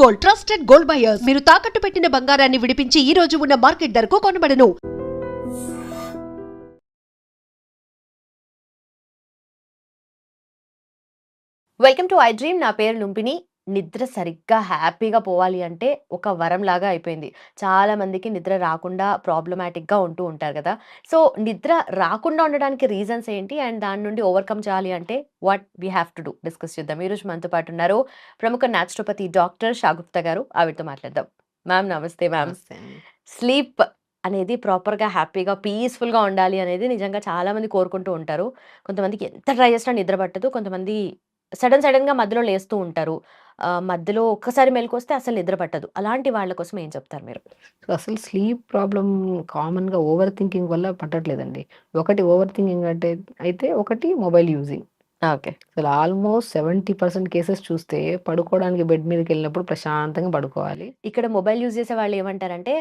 Gold trusted gold buyers మీరు తాకట్టు పెట్టిన బంగారాన్ని విడిపించి ఈ రోజు ఉన్న మార్కెట్ ధరకు కొనబడను. వెల్కమ్ టు ఐ డ్రీమ్ నా పేరు లుంపిని నిద్ర సరిగ్గా హ్యాపీగా పోవాలి అంటే ఒక వరం లాగా అయిపోయింది. చాలా మందికి నిద్ర రాకుండా ప్రాబ్లమాటిక్గా ఉంటూ ఉంటారు కదా. సో నిద్ర రాకుండా ఉండడానికి రీజన్స్ ఏంటి? అండ్ దాని నుండి ఓవర్కమ్ చేయాలి అంటే what we have to do? Discuss చేద్దాం. ఈరోజు మనతో పాటు ఉన్నారు ప్రముఖ న్యాచురోపతి డాక్టర్ షాగుప్తా గారు. ఆవిడతో మాట్లాడదాం. మ్యామ్ నమస్తే మ్యామ్. స్లీప్ అనేది ప్రాపర్గా హ్యాపీగా పీస్ఫుల్గా ఉండాలి అనేది నిజంగా చాలా మంది కోరుకుంటూ ఉంటారు. కొంతమందికి ఎంత ట్రై చేసినా నిద్ర పట్టదు. కొంతమంది సడన్ సడన్గా మధ్యలో లేస్తూ ఉంటారు ఆ, మధ్యలో ఒక్కసారి మెలకొస్తే అసలు నిద్ర పట్టదు అలాంటి వాళ్ళ కోసం ఏం చెప్తారు మీరు సో అసలు స్లీప్ ప్రాబ్లం కామన్‌గా ఓవర్ థింకింగ్ వల్ల పట్టట్లేదండి. ఒకటి ఓవర్ థింకింగ్ అంటే అయితే ఒకటి మొబైల్ యూజింగ్. ఓకే అసలు ఆల్మోస్ట్ 70% కేసెస్ చూస్తే పడుకోవడానికి బెడ్ మీదకెళ్ళినప్పుడు ప్రశాంతంగా పడుకోవాలి. ఇక్కడ మొబైల్ యూజ్ చేసే వాళ్ళు ఏమంటారంటే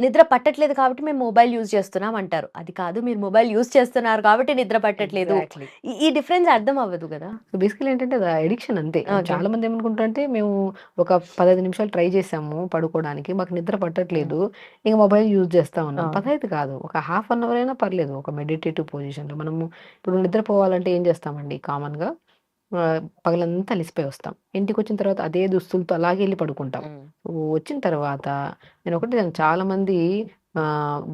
నిద్ర పట్టట్లేదు కాబట్టి మేము మొబైల్ యూజ్ చేస్తున్నాం అంటారు అది కాదు మీరు మొబైల్ యూజ్ చేస్తున్నారు కాబట్టి నిద్ర పట్టట్లేదు ఎగ్జాక్ట్‌లీ. ఈ- ఈ డిఫరెన్స్ అర్థం అవ్వదు కదా సో బేసికల్లీ ఏంటంటే అది అడిక్షన్ అంతే. ఓకే. చాలా మంది ఏమనుకుంటారంటే మేము ఒక 15 నిమిషాలు ట్రై చేసాము పడుకోవడానికి. మాకు నిద్ర పట్టట్లేదు. ఇంక మొబైల్ యూజ్ చేస్తా ఉన్నాం. అవును. పదైదు కాదు. ఒక హాఫ్ అన్ అవర్ అయినా పర్లేదు. ఒక మెడిటేటివ్ పొజిషన్‌లో మనము ఇప్పుడు నిద్రపోవాలంటే ఏం చేస్తామండి కామన్‌గా పగలంతా అలిసిపోయి వస్తాం. ఇంటికొచ్చిన తర్వాత అదే దుస్తులతో అలాగే ఎళ్ళి పడుకుంటాం. వచ్చిన తర్వాత నేను ఒకటి చాలా మంది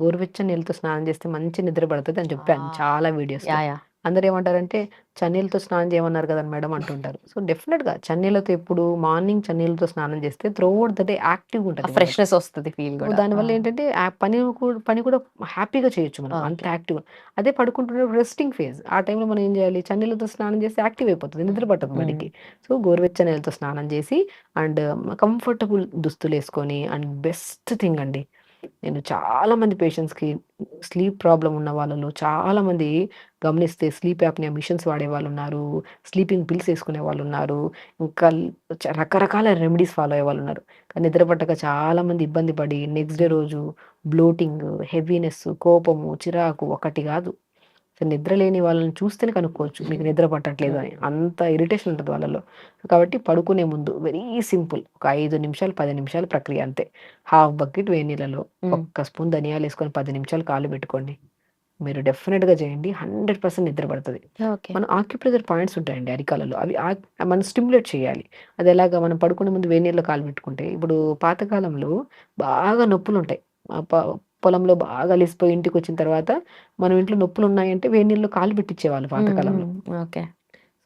గోరువెచ్చని నీళ్ళతో స్నానం చేస్తే మంచి నిద్ర పడతది అని చెప్పాను. చాలా వీడియోస్‌లో. అందరూ ఏమంటారంటే చన్నీళ్ళతో స్నానం చేయమన్నారు కదా మేడం అంటుంటారు. సో, డెఫినిట్‌గా చన్నీళ్ళతో ఎప్పుడు మార్నింగ్ చన్నీళ్ళతో స్నానం చేస్తే త్రూఅవుట్ ద డే యాక్టివ్‌గా ఉంటది. ఫ్రెష్నెస్ వస్తుంది ఫీల్ దానివల్ల. ఏంటంటే పని కూడా పని కూడా హ్యాపీగా చేయొచ్చు మనం. అంత ఓకే. యాక్టివ్‌గా. అదే పడుకుంటున్నప్పుడు రెస్టింగ్ ఫేజ్. ఆ టైంలో మనం ఏం చేయాలి? చన్నీళ్ళతో స్నానం చేస్తే యాక్టివ్ అయిపోతది. నిద్ర పట్టదు. బాడీకి. సో, గోరువెచ్చని నీళ్ళతో స్నానం చేసి అండ్ కంఫర్టబుల్ దుస్తులేసుకొని అండ్ బెస్ట్ థింగ్ అండి. నేను చాలామంది పేషెంట్స్‌కి స్లీప్ ప్రాబ్లం ఉన్న వాళ్ళలో చాలామంది గమనిస్తే స్లీప్ యాప్ని మిషన్స్ వాడే వాళ్ళు ఉన్నారు స్లీపింగ్ పిల్స్ వాళ్ళు ఉన్నారు ఇంకా రకరకాల రెమెడీస్ ఫాలో అయ్యే కానీ నిద్ర పట్టక నిద్రపట్టక చాలామంది ఇబ్బంది పడి నెక్స్ట్ డే రోజు బ్లోటింగ్, హెవీనెస్, కోపము, చిరాకు ఒకటి కాదు. నిద్ర లేని వాళ్ళని చూస్తేనే కనుక్కోవచ్చు. మీకు నిద్ర పట్టట్లేదు అని. అంత ఇరిటేషన్ ఉంటది వాళ్ళలో. కాబట్టి పడుకునే ముందు వెరీ సింపుల్ ఒక 5 నిమిషాలు, 10 నిమిషాల ప్రక్రియ అంతే. హాఫ్ బకెట్ వేడి నీళ్ళలో. ఒక్క స్పూన్ ధనియాలేసుకొని 10 నిమిషాలు కాళ్ళు పెట్టుకోండి. మీరు డెఫినిట్‌గా చేయండి. 100% నిద్ర పడతది. మన ఆక్యుప్రెషర్ పాయింట్స్ ఉంటాయండి అరికాలలో. అవి మనం స్టిమ్యులేట్ చేయాలి. అది ఎలాగా మనం పడుకునే ముందు వేడి నీళ్ళలో కాలు పెట్టుకుంటే ఇప్పుడు పాతకాలంలో బాగా నొప్పులుంటాయి. ఆహ్, ప పొలంలో బాగా అలిసిపోయి ఇంటికొచ్చిన తర్వాత మనం ఇంట్లో నొప్పులున్నాయంటే వేడి నీళ్ళలో కాలు పెట్టించేవాళ్ళు పాతకాలంలో. ఓకే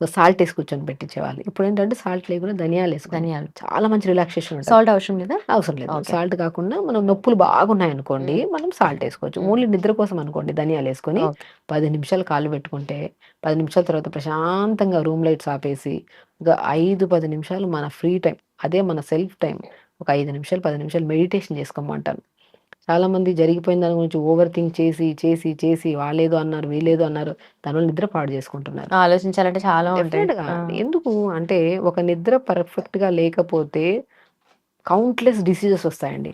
సో, సాల్ట్ ఏసి కూర్చొని పెట్టించేవాళ్ళు. ఇప్పుడేంటంటే సాల్ట్ లేకుండా ధనియాలేసుకోండి. ధనియాలు చాలా మంచి రిలాక్సేషన్ ఉంటది. సాల్ట్ అవసరం లేదా అవసరం లేదు. సాల్ట్ కాకుండా మనం నొప్పులు బాగున్నాయనుకోండి ఉమ్. మనం సాల్ట్ ఏసుకోవచ్చు. ఉమ్. ఓన్లీ నిద్ర కోసం అనుకోండి ధనియాలేసుకొని ఓకే 10 నిమిషాలు కాళ్ళు పెట్టుకుంటే 10 నిమిషాల తర్వాత ప్రశాంతంగా రూమ్ లైట్స్ ఆపేసి ఒక 5, 10 నిమిషాలు మన ఫ్రీ టైమ్ అదే మన సెల్ఫ్ టైమ్ ఒక 5 నిమిషాలు, 10 నిమిషాలు మెడిటేషన్ చేసుకోమంటాను. చాలా మంది జరిగిపోయిన దాని గురించి ఓవర్ థింక్ చేసి, చేసి, చేసి వాళ్ళేదో అన్నారు, వీళ్ళేదో అన్నారు. దానివల్ల నిద్ర పాడు చేసుకుంటున్నారు. ఆలోచించాలంటే చాలా ఉంటాయి. ఎందుకు అంటే ఒక నిద్ర పర్ఫెక్ట్‌గా లేకపోతే కౌంట్‌లెస్ డిసీజెస్ వస్తాయండి.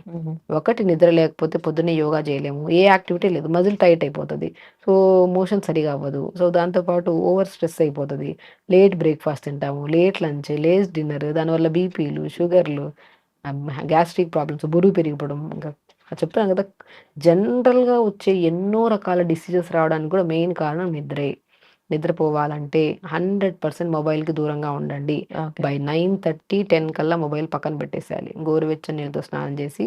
ఒకటి నిద్ర లేకపోతే పొద్దున్నే యోగా చేయలేము. ఏ యాక్టివిటీ లేదు. మజిల్ టైట్ అయిపోతది. సో, మోషన్ సరిగ్గా అవ్వదు. సో, దాంతో పాటు ఓవర్ స్ట్రెస్ అయిపోతది. లేట్ బ్రేక్‌ఫాస్ట్ తింటాము. లేట్ లంచ్, లేట్ డిన్నర్ దానివల్ల బీపీలు, షుగర్‌లు, గ్యాస్ట్రిక్ ప్రాబ్లమ్స్, బరువు పెరిగిపోవడం ఇంకా చెప్తున్నాను కదా! జనరల్‌గా వచ్చే ఎన్నో రకాల డిసీజెస్ రావడానికి కూడా మెయిన్ కారణం నిద్రే. నిద్రపోవాలంటే 100% మొబైల్‌కి దూరంగా ఉండండి. బై 9:30, 10 కల్లా మొబైల్ పక్కన పెట్టేసేయాలి. గోరువెచ్చని నీళ్ళతో స్నానం చేసి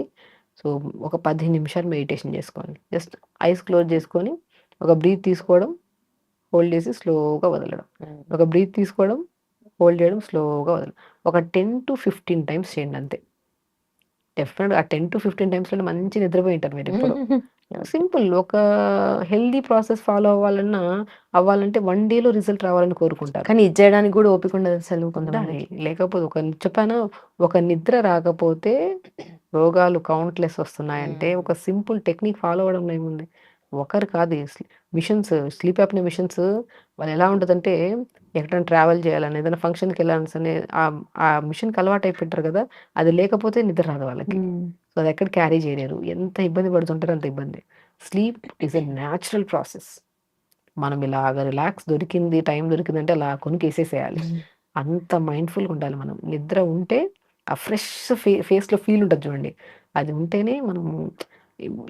సో, ఒక 10 నిమిషాలు మెడిటేషన్ చేసుకోండి. జస్ట్ ఐస్ క్లోజ్ చేసుకొని ఒక బ్రీత్ తీసుకోవడం, హోల్డ్ చేసి స్లోగా వదలడం. ఒక బ్రీత్ తీసుకోవడం, హోల్డ్ చేయడం, స్లోగా వదలడం. ఒక 10-15 టైమ్స్ చేయండి అంతే. డెఫినిట్‌గా ఆ 10-15 టైమ్స్‌లోనే మంచి నిద్రపోయి ఉంటారు మీరెప్పుడో. సింపుల్ ఒక హెల్తీ ప్రాసెస్ ఫాలో అవ్వాలన్నా అవ్వాలంటే 1 డేలో రిజల్ట్ రావాలని కోరుకుంటారు. కానీ ఇది చేయడానికి కూడా ఓపిక ఉండదు అసలు ఉండాలి. కొంతమందికి లేకపోతే ఒక చెప్పానా ఒక నిద్ర రాకపోతే రోగాలు కౌంట్‌లెస్ వస్తున్నాయంటే. ఒక సింపుల్ టెక్నిక్ ఫాలో అవ్వడంలో ఏముంది? ఒకరు కాదు మిషన్స్ స్లీప్ యాప్నియా మిషన్స్ వాళ్ళు ఎలా ఉంటదంటే ఎక్కడైనా ట్రావెల్ చేయాలని ఏదైనా ఫంక్షన్‌కి వెళ్ళాలని ఆ మిషన్‌కి అలవాటు అయిపోయింటారు కదా! అది లేకపోతే నిద్ర రాదు వాళ్ళకి. సో, అది ఎక్కడ క్యారీ చేయలేరు. ఎంత ఇబ్బంది పడుతుంటారో అంత ఇబ్బంది. Sleep is a natural process. మనం ఇలాగ రిలాక్స్ దొరికింది, టైం దొరికిందంటే అలా కొనుకేసేసేయాలి. అంత మైండ్‌ఫుల్‌గా ఉండాలి మనం. నిద్ర ఉంటే ఆ ఫ్రెష్ ఫే ఫేస్‌లో ఫీల్ ఉంటది చూడండి. అది ఉంటేనే మనము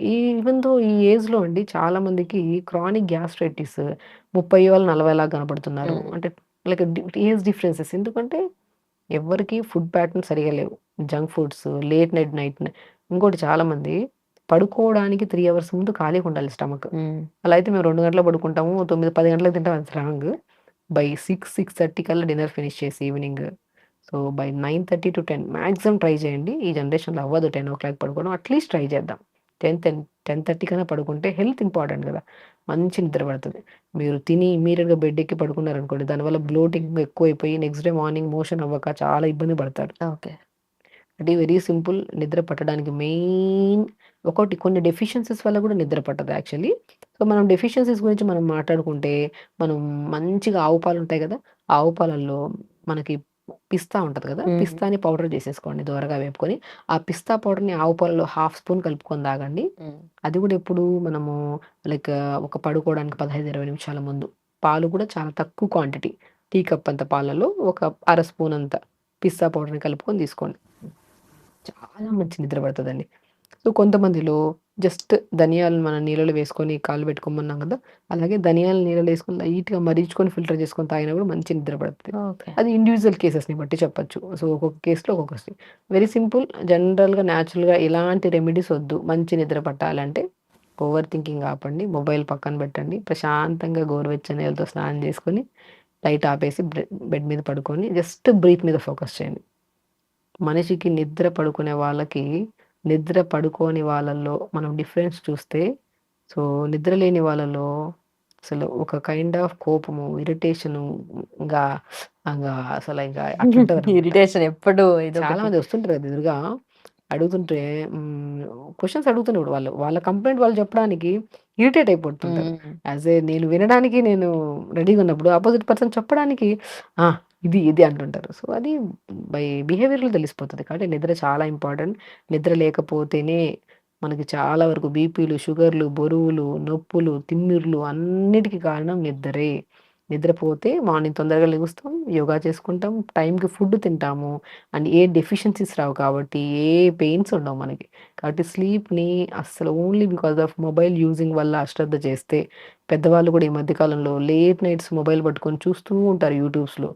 ఈవెన్ దో ఈ ఏజ్‌లో అండి చాలా మందికి క్రానిక్ గ్యాస్ట్రైటిస్ 30 వాళ్ళు 40 లాగా కనపడుతున్నారు. హ్మ్. అంటే లైక్ ఏజ్ డిఫరెన్సెస్ ఎందుకంటే ఎవ్వరికీ ఫుడ్ ప్యాటర్న్స్ సరిగ్గా లేవు. Junk foods, late night night ఇంకోటి చాలామంది పడుకోవడానికి 3 అవర్స్ ముందు ఖాళీగా ఉండాలి స్టమక్. అలా అయితే మేము 2 గంటలకు పడుకుంటాము. 9, 10 గంటలకు తింటాం అది రాంగ్. బై 6, 6:30 కల్లా డిన్నర్ ఫినిష్ చేసి evening. So, by 9:30-10 maximum try చేయండి. ఈ జనరేషన్‌లో అవ్వదు 10:00 పడుకోవడం. అట్‌లీస్ట్ ట్రై చేద్దాం. 10, 10 10:30 కన్నా పడుకుంటే హెల్త్ ఇంపార్టెంట్ కదా! మంచి నిద్ర పడతది. మీరు తిని ఇమ్మీడియేట్‌గా బెడ్ ఎక్కి పడుకున్నారనుకోండి దానివల్ల బ్లోటింగ్ ఎక్కువైపోయి నెక్స్ట్ డే మార్నింగ్ మోషన్ అవ్వక చాలా ఇబ్బంది పడతారు. ఓకే. అది వెరీ సింపుల్. నిద్ర పట్టడానికి మెయిన్ ఒకటి కొన్ని డెఫిషియన్సీస్ వల్ల కూడా నిద్ర పట్టదు యాక్చువల్లీ. సో, మనం డెఫిషియన్సీస్ గురించి మనం మాట్లాడుకుంటే మనం మంచిగా ఆవు పాలు ఉంటాయి కదా! ఆవు పాలల్లో మనకి పిస్తా ఉంటది కదా! పిస్తాని పౌడర్ చేసేసుకోండి దోరగా వేపుకొని. ఆ పిస్తా పౌడర్‌ని ఆవు పాలలో హాఫ్ స్పూన్ కలుపుకొని తాగండి. అది కూడా ఎప్పుడు మనము లైక్ ఒక పడుకోవడానికి 15, 20 నిమిషాల ముందు. పాలు కూడా చాలా తక్కువ క్వాంటిటీ. టీ కప్ అంత పాలలో ఒక అర స్పూన్ అంత పిస్తా పౌడర్‌ని కలుపుకొని తీసుకోండి. చాలా మంచి నిద్ర పడతదండి. సో, కొంతమందిలో జస్ట్ ధనియాలు మనం నీళ్ళలో వేసుకొని కాళ్ళు పెట్టుకోమన్నాం కదా! అలాగే ధనియాలు నీళ్ళలో వేసుకొని లైట్‌గా మరిగించుకొని ఫిల్టర్ చేసుకొని తాగినా కూడా మంచి నిద్ర పడతది. అది ఇండివిడ్యువల్ కేసెస్‌ని బట్టి చెప్పొచ్చు. సో, ఒక్కొక్క కేస్‌లో ఒక్కొక్క వెరీ సింపుల్ జనరల్‌గా న్యాచురల్‌గా ఎలాంటి రెమెడీస్ వద్దు. మంచి నిద్ర పట్టాలంటే ఓవర్ థింకింగ్ ఆపండి. మొబైల్ పక్కన పెట్టండి. ప్రశాంతంగా గోరువెచ్చని నీళ్ళతో స్నానం చేసుకొని లైట్ ఆపేసి బెడ్ మీద పడుకొని జస్ట్ బ్రీత్ మీద ఫోకస్ చేయండి. మనిషికి నిద్ర పడుకునే వాళ్ళకి, నిద్ర పడుకోని వాళ్ళలో మనం డిఫరెన్స్ చూస్తే సో, నిద్ర లేని వాళ్ళలో అసలు ఒక కైండ్ ఆఫ్ కోపము, ఇరిటేషను ఇంగా అసలు ఇంకా. ఇరిటేషన్ ఎప్పుడు చాలా. మంది వస్తుంటారు కదా ఎదురుగా. అడుగుతుంటే హ్మ్, క్వెషన్స్ అడుగుతున్నారు వాళ్ళు. వాళ్ళ కంప్లెయింట్ వాళ్ళు చెప్పడానికి ఇరిటేట్ అయిపోతుంటారు. యాస్ ఎ నేను వినడానికి నేను రెడీగా ఉన్నప్పుడు అపోజిట్ పర్సన్ చెప్పడానికి! ఇది, ఇది అంటుంటారు. సో, అది బై బిహేవియర్‌లో తెలిసిపోతుంది కాబట్టి నిద్ర చాలా ఇంపార్టెంట్. నిద్ర లేకపోతేనే మనకి చాలా వరకు బీపీలు, షుగర్‌లు, బరువులు, నొప్పులు, తిమ్మిర్లు అన్నిటికి కారణం నిద్రే. నిద్రపోతే మార్నింగ్ తొందరగా లెగుస్తాం. యోగా చేసుకుంటాం. టైంకి ఫుడ్ తింటాము. అండ్ ఏ డెఫిషియన్సీస్ రావు కాబట్టి ఏ పెయిన్స్ ఉండవు మనకి. కాబట్టి స్లీప్‌ని అస్సలు only because of mobile using వల్ల అశ్రద్ధ చేస్తే పెద్దవాళ్ళు కూడా ఈ మధ్యకాలంలో లేట్ నైట్స్ మొబైల్ పట్టుకొని చూస్తూ ఉంటారు యూట్యూబ్స్‌లో.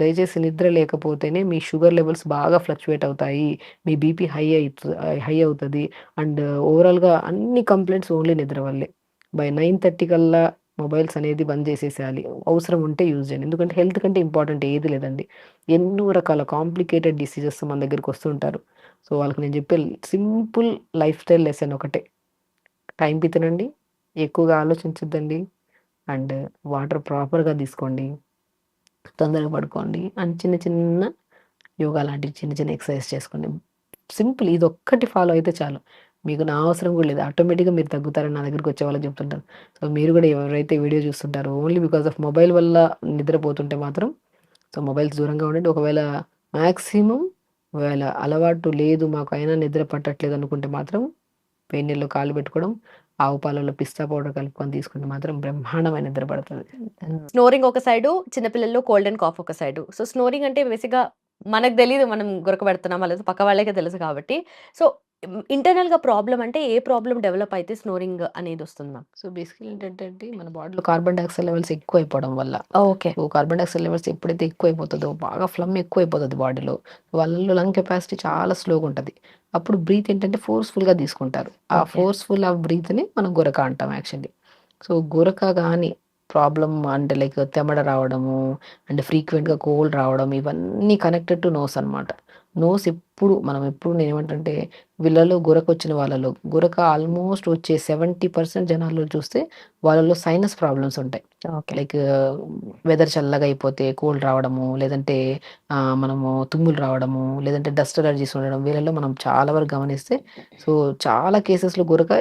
దయచేసి నిద్ర లేకపోతేనే మీ షుగర్ లెవెల్స్ బాగా ఫ్లక్చువేట్ అవుతాయి. మీ బీపీ హై అవుతుంది హై అవుతుంది అండ్ ఓవరాల్‌గా అన్ని కంప్లైంట్స్ ఓన్లీ నిద్ర వల్లే. బై 9:30 కల్లా మొబైల్స్ అనేది బంద్ చేసేసేయాలి. అవసరం ఉంటే యూజ్ చేయండి. ఎందుకంటే హెల్త్ కంటే ఇంపార్టెంట్ ఏది లేదండి. ఎన్నో రకాల కాంప్లికేటెడ్ డిసీజెస్ మన దగ్గరికి వస్తుంటారు. సో, వాళ్ళకి నేను చెప్పే సింపుల్ లైఫ్ స్టైల్ లెసన్ ఒకటే. టైంకి తినండి. ఎక్కువగా ఆలోచించొద్దండి. అండ్ వాటర్ ప్రాపర్‌గా తీసుకోండి. తొందరగా పడుకోండి. అండ్ చిన్న చిన్న యోగా లాంటివి చిన్న చిన్న ఎక్సర్సైజ్ చేసుకోండి. సింపుల్ ఇది ఒక్కటి ఫాలో అయితే చాలు. మీకు నా అవసరం కూడా లేదు. ఆటోమేటిక్‌గా మీరు తగ్గుతారని నా దగ్గరికి వచ్చే వాళ్ళు చెప్తుంటారు సో, మీరు కూడా ఎవరైతే వీడియో చూస్తుంటారో ఓన్లీ బికాస్ ఆఫ్ మొబైల్ వల్ల నిద్రపోతుంటే మాత్రం సో, మొబైల్స్ దూరంగా ఉండండి. ఒకవేళ మ్యాక్సిమం ఒకవేళ అలవాటు లేదు మాకు అయినా నిద్ర పట్టట్లేదు అనుకుంటే మాత్రం పెయిన్ నీళ్ళలో కాళ్ళు పెట్టుకోవడం, ఆవు పాలలో పిస్తా పౌడర్ కలుపుకొని తీసుకుంటే మాత్రం బ్రహ్మాండమైన నిద్ర పడుతుంది స్నోరింగ్ ఒక సైడు, చిన్న పిల్లల్లో కోల్డ్ అండ్ కాఫ్ ఒక సైడు. సో, స్నోరింగ్ అంటే బేసిక్‌గా మనకు తెలీదు మనం గురకబెడుతున్నామా లేదా పక్క వాళ్ళకే తెలుసు కాబట్టి. సో, ఇంటర్నల్‌గా ప్రాబ్లమ్ అంటే ఏ ప్రాబ్లమ్ డెవలప్ అయితే స్నోరింగ్ అనేది వస్తుంది మ్యామ్? సో, బేసికల్లీ ఏంటంటే మన బాడీలో కార్బన్ డయాక్సైడ్ లెవెల్స్ ఎక్కువైపోవడం వల్ల. Okay. So, carbon dioxide levels ఎప్పుడైతే ఎక్కువైపోతదో బాగా ఫ్లమ్ ఎక్కువైపోతది బాడీలో. వాళ్ళలో లంగ్ కెపాసిటీ చాలా స్లోగా ఉంటది. అప్పుడు బ్రీత్ ఏంటంటే ఫోర్స్‌ఫుల్‌గా తీసుకుంటారు. ఆ. ఫోర్స్‌ఫుల్ ఆఫ్ బ్రీత్‌ని మనం గురక అంటాం యాక్చువల్లీ. సో, గురక గాని ప్రాబ్లమ్ అంటే లైక్ తెమడ రావడము, అండ్ ఫ్రీక్వెంట్‌గా కోల్డ్ రావడం ఇవన్నీ కనెక్టెడ్ టు నోస్ అనమాట. నోస్ ఎప్పుడు మనం ఎప్పుడు నేనేమంటంటే వీళ్ళలో గురకొచ్చిన వాళ్ళలో గురక ఆల్మోస్ట్ వచ్చే 70% జనాల్లో చూస్తే వాళ్ళలో సైనస్ ప్రాబ్లమ్స్ ఉంటాయి. లైక్ వెదర్ చల్లగా అయిపోతే కోల్డ్ రావడము, లేదంటే మనము తుమ్ములు రావడము, లేదంటే డస్ట్ అలర్జీస్ ఉండడం వీళ్ళలో మనం చాలా వరకు గమనిస్తే సో, చాలా కేసెస్‌లో గురక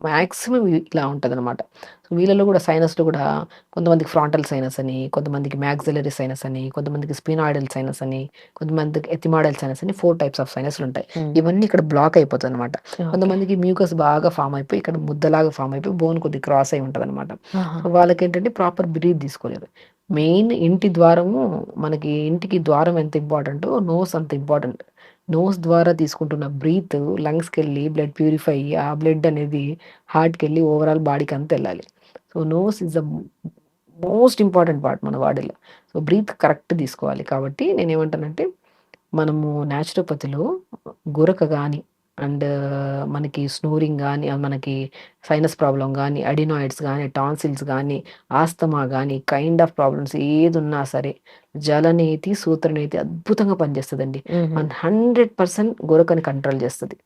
మాక్సిమం ఇలా ఉంటదనమాట. సో, వీళ్ళలో కూడా సైనస్‌లో కూడా కొంతమందికి ఫ్రాంటల్ సైనస్ అని, కొంతమందికి మాక్సిలరీ సైనస్ అని, కొంతమందికి స్పినాయిడల్ సైనస్ అని, కొంతమందికి ఎథిమాయిడల్ సైనస్ అని 4 టైప్స్ ఆఫ్ సైనస్‌లుంటాయి. హ్మ్. ఇవన్నీ ఇక్కడ బ్లాక్ అయిపోతదనమాట. ఓకే. కొంతమందికి మ్యూకస్ బాగా ఫార్మ్ అయిపోయి ఇక్కడ ముద్దలాగా ఫార్మ్ అయిపోయి బోన్ కొద్దిగా క్రాస్ అయి ఉంటదనమాట. ఆహా! సో, వాళ్ళకేంటంటే ప్రాపర్ బ్రీత్ తీసుకోలేరు. మెయిన్ ఇంటి ద్వారము మనకి ఇంటికి ద్వారం ఎంత ఇంపార్టెంటో నోస్ అంత ఇంపార్టెంట్. నోస్ ద్వారా తీసుకుంటున్న బ్రీత్ లంగ్స్‌కి వెళ్ళి బ్లడ్ ప్యూరిఫై అయ్యి, ఆ బ్లడ్ అనేది హార్ట్‌కి వెళ్ళి ఓవరాల్ బాడీకి అంతా వెళ్ళాలి. So, nose is the most important part మన బాడీలో. సో, బ్రీత్ కరెక్ట్ తీసుకోవాలి. కాబట్టి నేనేమంటానంటే, మనము న్యాచురోపతిలో గురక గాని, అండ్ మనకి స్నోరింగ్ ఆహ్, మనకి సైనస్ ప్రాబ్లమ్ గాని, అడినాయిడ్స్ గాని, టాన్సిల్స్ గాని, ఆస్తమా గాని, కైండ్ ఆఫ్ ప్రాబ్లమ్స్ ఏదున్నా సరే, జలనేతి, సూత్రనేతి అద్భుతంగా పనిచేస్తదండి. హుహు. అండ్ 100% గురకని కంట్రోల్ చేస్తది.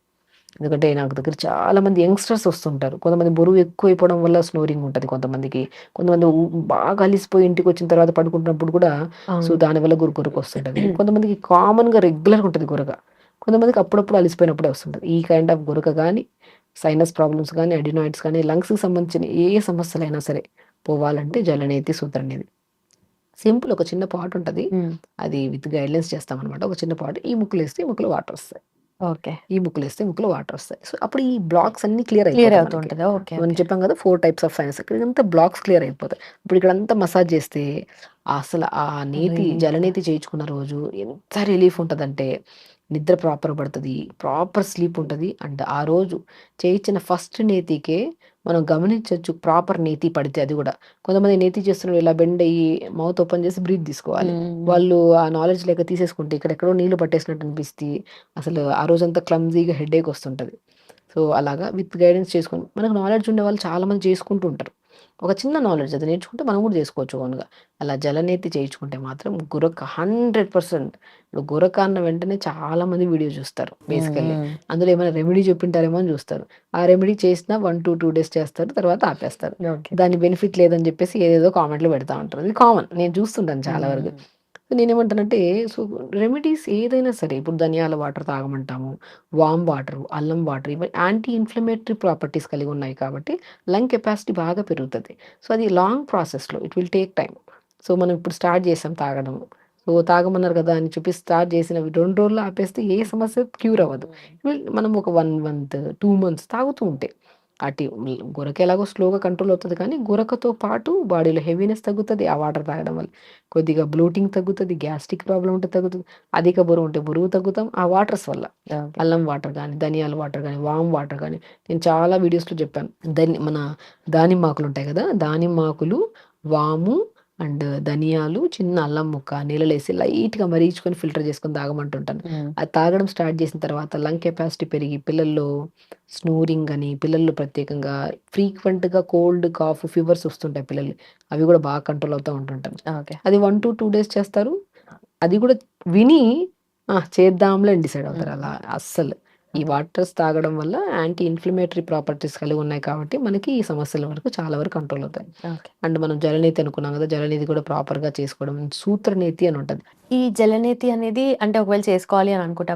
ఎందుకంటే నాకు దగ్గర చాలా మంది యంగ్‌స్టర్స్ వస్తుంటారు. కొంతమంది బరువు ఎక్కువైపోవడం వల్ల స్నోరింగ్ ఉంటది కొంతమందికి. కొంతమంది బాగా అలిసిపోయి ఇంటికొచ్చిన తర్వాత పడుకుంటున్నప్పుడు కూడా సో. దానివల్ల గుర గురక వస్తుంటది. కొంతమందికి కామన్‌గా రెగ్యులర్‌గా ఉంటది గురక. కొంతమందికి అప్పుడప్పుడు అలిసిపోయినప్పుడే వస్తుంటది. ఈ కైండ్ ఆఫ్ గురక గాని, సైనస్ ప్రాబ్లమ్స్ గాని, అడినాయిడ్స్ గాని, లంగ్స్‌కి సంబంధించిన ఏ సమస్యలైనా సరే పోవాలంటే జలనేతి, సూత్రనేతి. సింపుల్ ఒక చిన్న పాట్ ఉంటది. అది విత్ గైడ్‌లైన్స్ చేస్తామనమాట. ఒక చిన్న పాట్. ఈ ముక్కులేస్తే ఈ ముక్కులో వాటర్ వస్తాయి. ఓకే. ఈ ముక్కులేస్తే ముక్కులో వాటర్ వస్తాయి. సో, అప్పుడు ఈ బ్లాక్స్ అన్నీ క్లియర్ క్లియర్ అయిపోతాయి అవుతూ మనకి. ఉంటదా? ఓకే. మనం. చెప్పాం కదా! 4 టైప్స్ ఆఫ్ సైనస్. ఇక్కడంతా బ్లాక్స్ క్లియర్ అయిపోతాయి. ఇప్పుడు ఇక్కడంతా మసాజ్ చేస్తే అసలు ఆ నేతి. జలనేతి చేయించుకున్న రోజు ఎంత రిలీఫ్ ఉంటదంటే, నిద్ర ప్రాపర్ పడతది. ప్రాపర్ స్లీప్ ఉంటది. అండ్ ఆ రోజు చేయించిన ఫస్ట్ నేతికే మనం గమనించొచ్చు ప్రాపర్ నేతి పడితే అది గూడా. కొంతమంది నేతి చేస్తున్నప్పుడు ఇలా బెండ్ అయ్యి మౌత్ ఓపెన్ చేసి బ్రీత్ తీసుకోవాలి. వాళ్ళు ఆ నాలెడ్జ్ లేక తీసేసుకుంటే ఇక్కడెక్కడో నీళ్ళు పట్టేసినట్టు అనిపిస్తది. అసలు ఆ రోజంతా క్లమ్జీగా హెడేక్ వస్తుంటది. సో, అలాగా విత్ గైడెన్స్ చేసుకొని మనకు నాలెడ్జ్ ఉండేవాళ్ళు చాలామంది చేసుకుంటూ ఉంటారు. ఒక చిన్న నాలెడ్జ్ అది నేర్చుకుంటే మనం కూడా చేసుకోవచ్చు ఓన్‌గా. అలా జలనేతి చేయించుకుంటే మాత్రం గురక 100% ఇప్పుడు గురక అన్న వెంటనే చాలామంది వీడియో చూస్తారు. బేసికల్లీ. అందులో ఏమైనా రెమెడీ చెప్పింటారేమో అని చూస్తారు. ఆ రెమెడీ చేసినా 1-2 డేస్ చేస్తారు. తర్వాత ఆపేస్తారు. దాని బెనిఫిట్ లేదని చెప్పేసి ఏదేదో కామెంట్‌లు పెడతా ఉంటారు. ఇది కామన్. నేను చూస్తుంటాను చాలా వరకు. సో, నేనేమంటానంటే సో, రెమెడీస్ ఏదైనా సరే ఇప్పుడు ధనియాల వాటర్ తాగమంటాము. వార్మ్ వాటరు, అల్లం వాటర్ ఇవి యాంటీ ఇన్‌ఫ్లమేటరీ ప్రాపర్టీస్ కలిగి ఉన్నాయి కాబట్టి లంగ్ కెపాసిటీ బాగా పెరుగుతది. సో, అది లాంగ్ ప్రాసెస్‌లో it will take time. So, మనం ఇప్పుడు స్టార్ట్ చేసాం తాగడం. సో, తాగమన్నారు కదా! అని చెప్పి స్టార్ట్ చేసినవి 2 రోజుల్లో ఆపేస్తే ఏ సమస్య క్యూర్ అవ్వదు. మనం ఒక 1 మంత్, 2 మంత్స్ తాగుతూ ఉంటే అటి గురక ఎలాగో స్లోగా కంట్రోల్ అవుతది కానీ, గురకతో పాటు బాడీలో హెవీనెస్ తగ్గుతది. ఆ వాటర్ తాగడం వల్ల. కొద్దిగా బ్లోటింగ్ తగ్గుతది. గ్యాస్ట్రిక్ ప్రాబ్లమ్ ఉంటే తగ్గుతది. అధిక బరువు ఉంటే బరువు తగ్గుతాం ఆ వాటర్స్ వల్ల. అల్లం వాటర్ గాని, ధనియాల వాటర్ గాని, వామ్ వాటర్ గాని నేను చాలా వీడియోస్‌లో చెప్పాను. ధని మన దానిమ్మాకులు ఉంటాయి కదా! దానిమ్మాకులు, వాము అండ్ ధనియాలు, చిన్న అల్లం ముక్క నీళ్ళలేసి లైట్‌గా మరిగించుకొని ఫిల్టర్ చేసుకొని తాగమంటుంటాను. అది తాగడం స్టార్ట్ చేసిన తర్వాత లంగ్ కెపాసిటీ పెరిగి పిల్లల్లో స్నోరింగ్ అని, పిల్లల్లో ప్రత్యేకంగా ఫ్రీక్వెంట్‌గా కోల్డ్, కాఫ్, ఫీవర్స్ వస్తుంటాయి పిల్లలకి. అవి కూడా బాగా కంట్రోల్ అవుతా ఉంటుంటాను. ఓకే. అది 1-2 డేస్ చేస్తారు. అది కూడా విని ఆ! చేద్దాంలే అని డిసైడ్ అవుతారు. అలా అస్సలు. ఈ వాటర్స్ తాగడం వల్ల యాంటీ ఇన్‌ఫ్లమేటరీ ప్రాపర్టీస్ కలిగి ఉన్నాయి కాబట్టి మనకి ఈ సమస్యల వరకు చాలా వరకు కంట్రోల్ అవుతాయి. అండ్ మనం జలనేతి అనుకున్నాం కదా! జలనేతి కూడా ప్రాపర్‌గా చేసుకోవడం. సూత్రనేతి అని ఉంటది. ఈ జలనేతి అనేది అంటే ఒకవేళ చేసుకోవాలి అని అనుకుంటే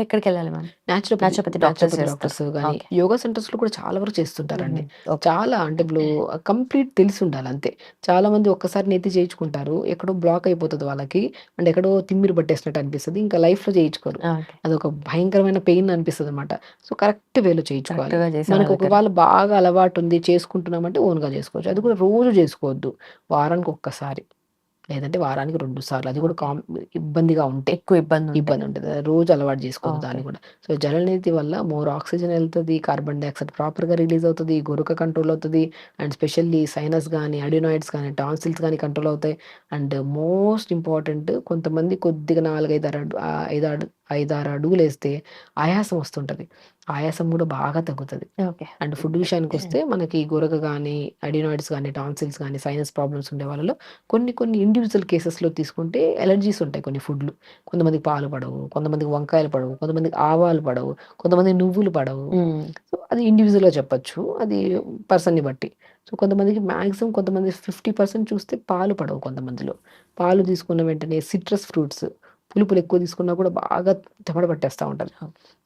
ఎక్కడికెళ్ళాలి ma'am? Naturopathy naturopathy doctors naturopathy చేస్తారు. డాక్టర్స్ గాని, ఓకే. యోగా సెంటర్స్‌లో కూడా చాలా వరకు చేస్తుంటారండి. ఓకే. చాలా అంటే ఇప్పుడు కంప్లీట్ తెలిసి ఉండాలి అంతే. చాలామంది ఒక్కసారి నెత్తి చేయించుకుంటారు. ఎక్కడో బ్లాక్ అయిపోతది వాళ్ళకి. అండ్ ఎక్కడో తిమ్మిరి పట్టేసినట్టు అనిపిస్తది. ఇంకా లైఫ్‌లో చేయించుకోరు. ఓకే. అదొక భయంకరమైన పెయిన్ అనిపిస్తదనమాట. సో, కరెక్ట్ వేలో చేయించుకోవాలి. మనకు. ఒకవేళ బాగా అలవాటు ఉంది చేసుకుంటున్నామంటే ఓన్‌గా చేసుకోవచ్చు. అది కూడా రోజు చేసుకోవద్దు. వారానికి ఒక్కసారి. లేదంటే వారానికి 2 సార్లు. అది కూడా ఓకే. కాం ఇబ్బందిగా ఉంటే. ఎక్కువ ఇబ్బంది. ఇబ్బంది ఉంటది. రోజు అలవాటు చేసుకోవద్దు దాన్ని. కూడా. సో, జలనేతి వల్ల మోర్ ఆక్సిజన్ ఎళ్తది. కార్బన్ డయాక్సైడ్ ప్రాపర్‌గా రిలీజ్ అవుతది. గురక కంట్రోల్ అవుతది. అండ్ స్పెషల్లీ సైనస్ గాని, అడినాయిడ్స్ గాని, టాన్సిల్స్ గాని కంట్రోల్ అవుతాయి. అండ్ మోస్ట్ ఇంపార్టెంట్ కొంతమంది కొద్దిగా 4, 5 అడు ఆహ్, 5 అడు 5, 6 అడుగులేస్తే ఆయాసం వస్తుంటది. ఆయాసం కూడా బాగా తగ్గుతది. ఓకే. అండ్ ఫుడ్ విషయానికొస్తే మనకి గురక గాని, అడినాయిడ్స్ గాని, టాన్సిల్స్ గాని, సైనస్ ప్రాబ్లమ్స్ ఉండే వాళ్ళలో కొన్ని కొన్ని ఇండివిడ్యువల్ కేసెస్‌లో తీసుకుంటే అలెర్జీస్ ఉంటాయి కొన్ని ఫుడ్‌లు. కొంతమందికి పాలు పడవు. కొంతమందికి వంకాయలు పడవు. కొంతమందికి ఆవాలు పడవు. కొంతమందికి నువ్వులు పడవు. సో, అది ఇండివిడ్యువల్‌గా చెప్పొచ్చు. అది పర్సన్‌ని బట్టి. సో, కొంతమందికి మాక్సిమం కొంతమంది 50% చూస్తే పాలు పడవు కొంతమందిలో. పాలు తీసుకున్న వెంటనే సిట్రస్ ఫ్రూట్స్ పులుపులు ఎక్కువ తీసుకున్నా కూడా బాగా చెమట పట్టేస్తా ఉంటది.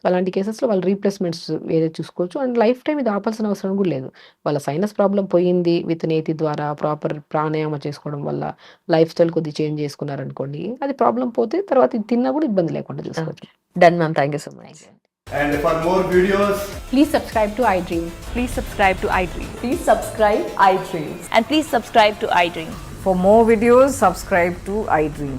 అలాంటి కేసెస్‌లో వాళ్ళు రీప్లేస్‌మెంట్స్ వేరే చూసుకోవచ్చు. అండ్ లైఫ్ టైమ్ ఇది ఆపాల్సిన అవసరం కూడా లేదు. వాళ్ళ సైనస్ ప్రాబ్లమ్ పోయింది విత్ నేతి ద్వారా ప్రాపర్ ప్రాణాయామ చేసుకోవడం వల్ల లైఫ్ స్టైల్ కొద్దిగా చేంజ్ చేసుకున్నారనుకోండి. అది ప్రాబ్లమ్ పోతే తర్వాత ఇది తిన్నా కూడా ఇబ్బంది లేకుండా చూసుకోవచ్చు. Done ma'am. Thank you so much. And for more videos, Please subscribe to iDream. Please subscribe to iDream. Please subscribe iDream. And please subscribe to iDream. For more videos, subscribe to iDream.